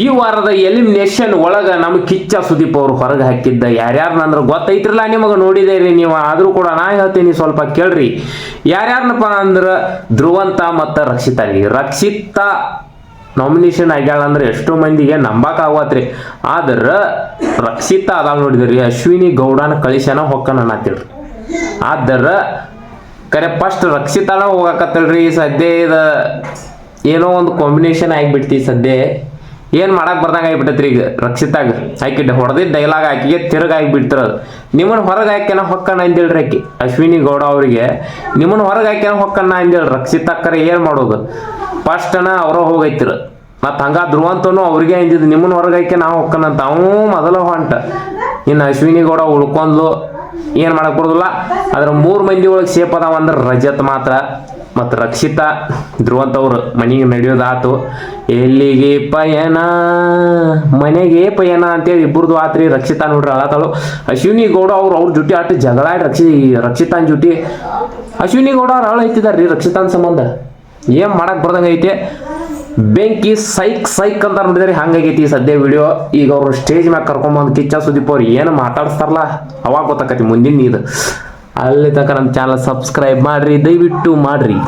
ಈ ವಾರದ ಎಲಿಮಿನೇಷನ್ ಒಳಗ ನಮ್ ಕಿಚ್ಚ ಸುದೀಪ್ ಅವ್ರು ಹೊರಗೆ ಹಾಕಿದ್ದ. ಯಾರ್ಯಾರನ್ನ ಗೊತ್ತೈತ್ರಲ್ಲ ನಿಮಗೆ ನೋಡಿದೇರಿ ನೀವು, ಆದ್ರೂ ಕೂಡ ನಾ ಹೇಳ್ತೀನಿ ಸ್ವಲ್ಪ ಕೇಳ್ರಿ. ಯಾರ್ಯಾರನಪ್ಪ ಅಂದ್ರ ಧ್ರುವಂತ ಮತ್ತ ರಕ್ಷಿತಾ ರಕ್ಷಿತಾ ನಾಮಿನೇಷನ್ ಆಗ್ಯಾಳ ಅಂದ್ರೆ ಎಷ್ಟೋ ಮಂದಿಗೆ ನಂಬಕ್ ಆಗತ್ರಿ ಆದ್ರ ರಕ್ಷಿತಾ ಅದಾಗ ನೋಡಿದ್ರಿ, ಅಶ್ವಿನಿ ಗೌಡನ ಕಳಿಸ್ಯಾನ ಹೊಕ್ಕನ ಅನ್ನತ್ತಿಳ್ರಿ. ಆದ್ರ ಕರೆ ಫಸ್ಟ್ ರಕ್ಷಿತಾನ ಹೋಗಾಕತ್ತಳ್ರಿ, ಸದ್ಯ ಇದ ಏನೋ ಒಂದು ಕಾಂಬಿನೇಷನ್ ಆಗಿಬಿಡ್ತಿ ಸದ್ಯ. ಏನ್ ಮಾಡಕ್ ಬರ್ದಂಗ ಆಗಿಬಿಟ್ಟೈತ್ರಿ ಈಗ? ರಕ್ಷಿತಾಗ ಆಕಿ ಹೊಡೆದಿದ್ದ ಡೈಲಾಗ್ ಆಕಿಗೆ ತಿರುಗಾಗಿ ಆಗಿಬಿಡ್ತಿರ ನಿಮ್ಮನ್ ಹೊರಗೆ ಹೊಕ್ಕಣ್ಣ ಹೊಕ್ಕನ ಅಂದೇಳ್ರಿ ಅಶ್ವಿನಿ ಗೌಡ ಅವರಿಗೆ, ನಿಮ್ಮನ್ ಹೊರಗೆ ಹಾಕ್ಯನ ಹೊಕ್ಕಣ್ಣ ಅಂದೇಳ್ರಿ ರಕ್ಷಿತಾಕ್ಕರ ಏನ್ ಮಾಡೋದು? ಫಸ್ಟನ ಅವರ ಹೋಗೈತಿರ. ಮತ್ ಹಂಗ ಧ್ರುವಂತನು ಅವ್ರಿಗೆ ಅಂದಿದ್ದು ನಿಮ್ಮನ್ನ ಹೊರಗೆ ಹಾಕಿ ನಾವು ಅಂತ. ಅವನು ಮೊದಲ ಹೊಂಟ. ಇನ್ನು ಅಶ್ವಿನಿ ಗೌಡ ಉಳ್ಕೊಂಡ್ಲು. ಏನ್ ಮಾಡಕ್ ಬರೋದಿಲ್ಲ. ಅದ್ರ ಮೂರು ಮಂದಿ ಒಳಗೆ ಸೇಫ್ ಅದಾವ ಅಂದ್ರೆ ರಜತ್ ಮಾತ್ರ. ಮತ್ತು ರಕ್ಷಿತಾ ಧ್ರುವಂತವ್ರು ಮನೆಗೆ ನಡೆಯೋದಾತು. ಎಲ್ಲಿಗೆ ಪಯಣ? ಮನೆಗೆ ಪಯಣ ಅಂತೇಳಿ ಇಬ್ಬರದು ಆತ್ರಿ. ರಕ್ಷಿತಾ ನೋಡ್ರಿ ಅಳತಾಳು. ಅಶ್ವಿನಿ ಗೌಡ ಅವ್ರು ಅವ್ರ ಜೊತೆ ಆಟ ಜಗಳ ರಕ್ಷಿ, ರಕ್ಷಿತಾನ್ ಜೊತೆ. ಅಶ್ವಿನಿ ಗೌಡ ಅವ್ರು ಅಳ ಐತಿದಾರ್ರಿ ರಕ್ಷಿತಾನ್ ಸಂಬಂಧ. ಏನ್ ಮಾಡಕ್ ಬರ್ದಂಗ ಐತೆ? ಬೆಂಕಿ ಸೈಕ್ ಸೈಕ್ ಅಂತ ನೋಡಿದ್ರಿ ಹಂಗಾಗೈತಿ ಸದ್ಯ ವಿಡಿಯೋ ಈಗ ಅವರು ಸ್ಟೇಜ್ ಮ್ಯಾಗ ಕರ್ಕೊಂಬಂದು ಕಿಚ್ಚ ಸುದೀಪ್ ಅವ್ರು ಏನು ಮಾತಾಡಿಸ್ತಾರಲ್ಲ, ಅವಾಗ ಗೊತ್ತಾಕತಿ ಮುಂದಿನ ಇದು ಅಲ್ಲಿ ತಕ್ಕ ನಮ್ಮ ಚಾನಲ್ ಸಬ್ಸ್ಕ್ರೈಬ್ ಮಾಡ್ರಿ, ದಯವಿಟ್ಟು ಮಾಡ್ರಿ.